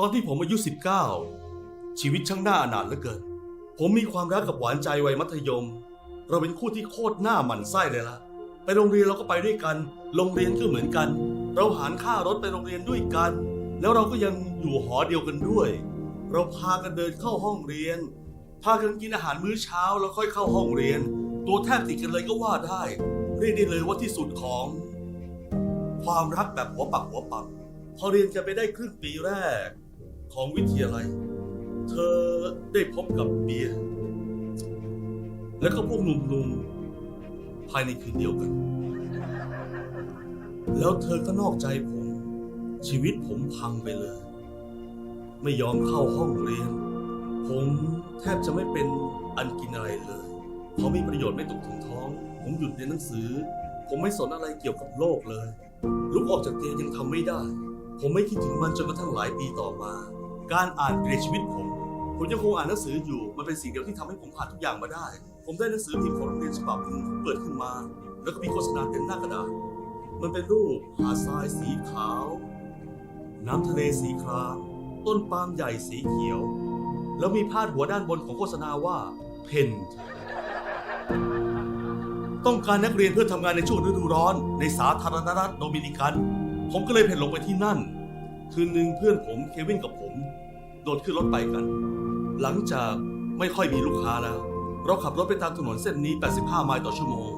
ตอนที่ผมอายุ 19 ชีวิตช่างน่าอนาถเหลือเกิน ผมมีความรักกับหวานใจวัยมัธยม เราเป็นคู่ที่โคตรหน้าหมันไส้เลยล่ะ ไปโรงเรียนเราก็ไปด้วยกัน โรงเรียนก็เหมือนกัน เราหารค่ารถไปโรงเรียนด้วยกัน แล้วเราก็ยังอยู่หอเดียวกันด้วย เราพากันเดินเข้าห้องเรียน พากันกินอาหารมื้อเช้าแล้วค่อยเข้าห้องเรียน ตัวแทบติดกันเลยก็ว่าได้ เรียกได้เลยว่าที่สุดของ ความรักแบบหัวปักหัวปั๊มพอเรียนกันไปได้ครึ่งปีแรก ของวิทยาลัย เธอได้พบกับเบียร์และก็พวกหนุ่มๆภายในคืนเดียวกัน แล้วเธอก็นอกใจผม ชีวิตผมพังไปเลย ไม่ยอมเข้าห้องเรียน ผมแทบจะไม่เป็นอันกินอะไรเลย เพราะมีประโยชน์ไม่ตกถึงท้อง ผมหยุดเรียนหนังสือ ผมไม่สนอะไรเกี่ยวกับโลกเลย ลุกออกจากเตียงยังทำไม่ได้ ผมไม่คิดถึงมันจนกระทั่งหลายปีต่อมา การอ่านเกรดชีวิตผม ผมยังคงอ่านหนังสืออยู่ มันเป็นสิ่งเดียวที่ทำให้ผมผ่านทุกอย่างมาได้ ผมได้หนังสือพิมพ์ของโรงเรียนฉบับหนึ่งเปิดขึ้นมา แล้วก็มีโฆษณาเต็มหน้ากระดาษ มันเป็นรูปหาดทรายสีขาว น้ำทะเลสีคราม ต้นปาล์มใหญ่สีเขียว แล้วมีพาดหัวด้านบนของโฆษณาว่าเพนต้องการนักเรียนเพื่อทำงานในช่วงฤดูร้อนในสาธารณรัฐโดมินิกัน ผมก็เลยเพ่นลงไปที่นั่น คืนหนึ่งเพื่อนผมเควินกับผม โดดขึ้นรถไปกัน หลังจากไม่ค่อยมีลูกค้าแล้ว เราขับรถไปตามถนนเส้นนี้ 85 ไมล์ต่อชั่วโมง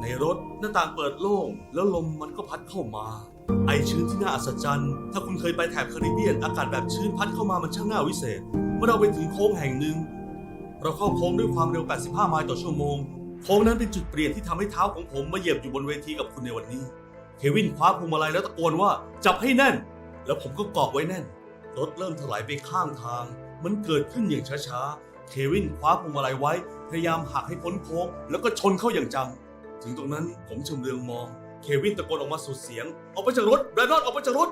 ในรถหน้าต่างเปิดโล่ง แล้วลมมันก็พัดเข้ามา ไอชื้นที่น่าอัศจรรย์ ถ้าคุณเคยไปแถบแคริบเบียน อากาศแบบชื้นพัดเข้ามามันช่างน่าวิเศษ เมื่อเราไปถึงโค้งแห่งหนึ่ง เราเข้าโค้งด้วยความเร็ว 85 ไมล์ต่อชั่วโมง โค้งนั้นเป็นจุดเปลี่ยนที่ทำให้เท้าของผมมาเหยียบอยู่บนเวทีกับคุณในวันนี้ เควินคว้าพวงมาลัยแล้วตะโกนว่าจับให้แน่น แล้วผมก็เกาะไว้แน่น รถเริ่มถลายไปข้างทาง มันเกิดขึ้นอย่างช้าๆ เควินคว้าพวงมาลัยไว้ พยายามหักให้พ้นโค้งแล้วก็ชนเข้าอย่างจัง ถึงตรงนั้นผมชำเลืองมอง เควินตะโกนออกมาสุดเสียง ออกไปจากรถแบรนดอนออกไปจากรถ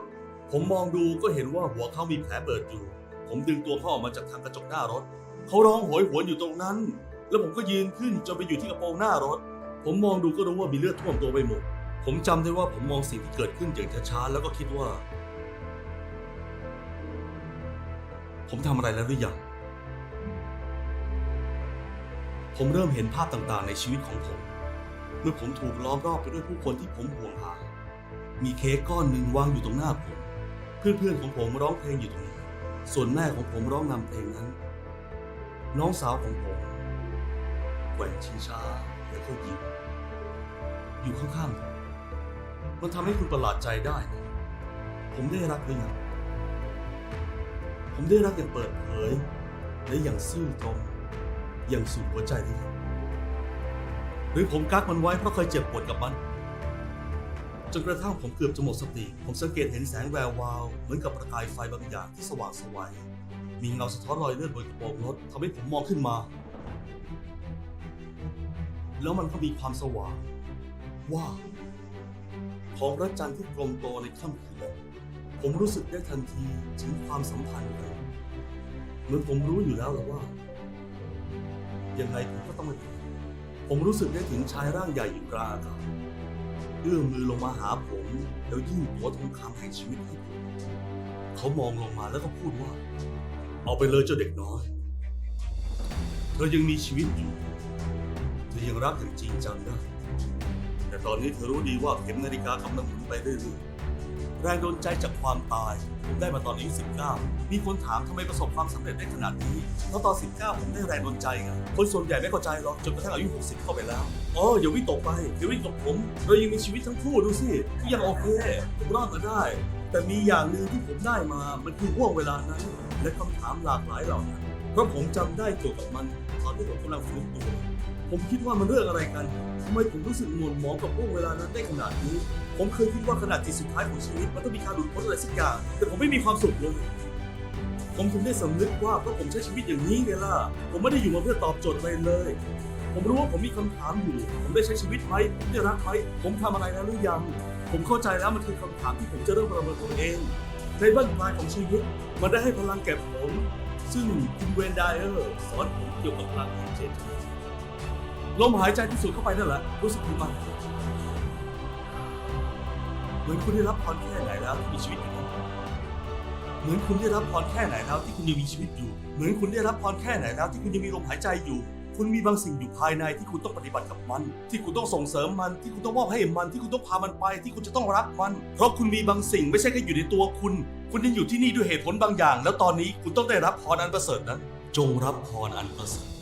ผมมองดูก็เห็นว่าหัวเขามีแผลเปิดอยู่ ผมดึงตัวเขาออกมาจากทางกระจกหน้ารถ เขาร้องโหยหวนอยู่ตรงนั้น แล้วผมก็ยืนขึ้นจนไปอยู่ที่กระโปรงหน้ารถ ผมมองดูก็รู้ว่ามีเลือดท่วมตัวไปหมดผมจำได้ว่าผมมองสิ่งที่เกิดขึ้นอย่างช้าๆแล้วก็คิดว่า ผมทำอะไรแล้วหรือยัง ผมเริ่มเห็นภาพต่างๆในชีวิตของผม เมื่อผมถูกล้อมรอบไปด้วยผู้คนที่ผมห่วงหา มีเค้กก้อนหนึ่งวางอยู่ตรงหน้าผม เพื่อนๆของผมร้องเพลงอยู่ตรงนี้ ส่วนแม่ของผมร้องนำเพลงนั้น น้องสาวของผมแกว่งชิงช้าแล้วก็ยิ้มอยู่ข้างๆผมมันทำให้คุณประหลาดใจได้นะผมได้รักหรือยัง ผมได้รักอย่างเปิดเผย และอย่างซื่อตรงอย่างสุดหัวใจหรือยังหรือผมกักมันไว้เพราะเคยเจ็บปวดกับมันจนกระทั่งผมเกือบจะหมดสติ ผมสังเกตเห็นแสงแวววาว เหมือนกับประกายไฟบางอย่างที่สว่างไสวัย มีเงาสะท้อนรอยเลือดบนกระโปรงรถทำให้ผมมองขึ้นมา แล้วมันก็มีความสว่าง ว่า ของพระจันทร์ที่กลมโตในค่ำคืน ผมรู้สึกได้ทันทีถึงความสัมพันธ์กันเหมือนผมรู้อยู่แล้วแหละว่ายังไงผมก็ต้องมาถึงผมรู้สึกได้ถึงชายร่างใหญ่อยู่กลางอากาศเอื้อมมือลงมาหาผมแล้วยื่นตัวทองคำแห่งชีวิตให้ผมเขามองลงมาแล้วก็พูดว่า เอาไปเลยเจ้าเด็กน้อย เธอยังมีชีวิตอยู่ เธอยังรักอย่างจริงจังได้แต่ตอนนี้เธอรู้ดีว่าเข็มนาฬิกากำลังหมุนไปเรื่อยๆ แรงโดนใจจากความตาย ผมได้มาตอนอายุ19 มีคนถามทำไมประสบความสำเร็จได้ขนาดนี้เพราะตอน 19 ผมได้แรงโดนใจไงคนส่วนใหญ่ไม่เข้าใจหรอกจนกระทั่งอายุ 60 เข้าไปแล้วอ๋ออย่าวิ่งตกไปอย่าวิ่งตกผมเรายังมีชีวิตทั้งคู่ดูสิที่ยังโอเคผมรอดมาได้ แต่มีอย่างหนึ่งที่ผมได้มามันคือห่วงเวลานั้นและคำถามหลากหลายเหล่านั้นเพราะผมจำได้เกี่ยวกับมันตอนที่ผมกำลังฟื้นตัว ผมคิดว่ามันเรื่องอะไรกันทำไมผมรู้สึกหม่นหมองกับห่วงเวลานั้นได้ขนาดนี้ ผมเคยคิดว่าขนาดจิตสุดท้ายของชีวิตมันต้องมีการหลุดพ้นอะไรสักอย่างแต่ผมไม่มีความสุขเลยผมถึงได้สำนึกว่าเพราะผมใช้ชีวิตอย่างนี้ไงล่ะ ผมไม่ได้อยู่มาเพื่อตอบโจทย์อะไรเลย ผมรู้ว่าผมมีคำถามอยู่ ผมได้ใช้ชีวิตไหมผมได้รักไหมผมทำอะไรแล้วหรือยัง ผมเข้าใจแล้วมันคือคำถามที่ผมจะเริ่มประเมินตัวเอง ในบ้านปลายของชีวิต มันได้ให้พลังแก่ผม ซึ่งคุณเวนไดเออร์สอนผมเกี่ยวกับพลังแห่งเจตนง ลมหายใจที่สูดเข้าไปนั่นแหละรู้สึกดีมากเหมือนคุณได้รับพรแค่ไหนแล้วที่มีชีวิตอยู่เหมือนคุณได้รับพรแค่ไหนแล้วที่คุณยังมีชีวิตอยู่ เหมือนคุณได้รับพรแค่ไหนแล้วที่คุณยังมีลมหายใจอยู่ คุณมีบางสิ่งอยู่ภายในที่คุณต้องปฏิบัติกับมัน ที่คุณต้องส่งเสริมมัน ที่คุณต้องมอบให้มันที่คุณต้องพามันไป ที่คุณจะต้องรักมัน เพราะคุณมีบางสิ่งไม่ใช่แค่อยู่ในตัวคุณ คุณยังอยู่ที่นี่ด้วยเหตุผลบางอย่าง แล้วตอนนี้คุณต้องได้รับพรอันประเสริฐนั้น จงรับพรอันประเสริฐ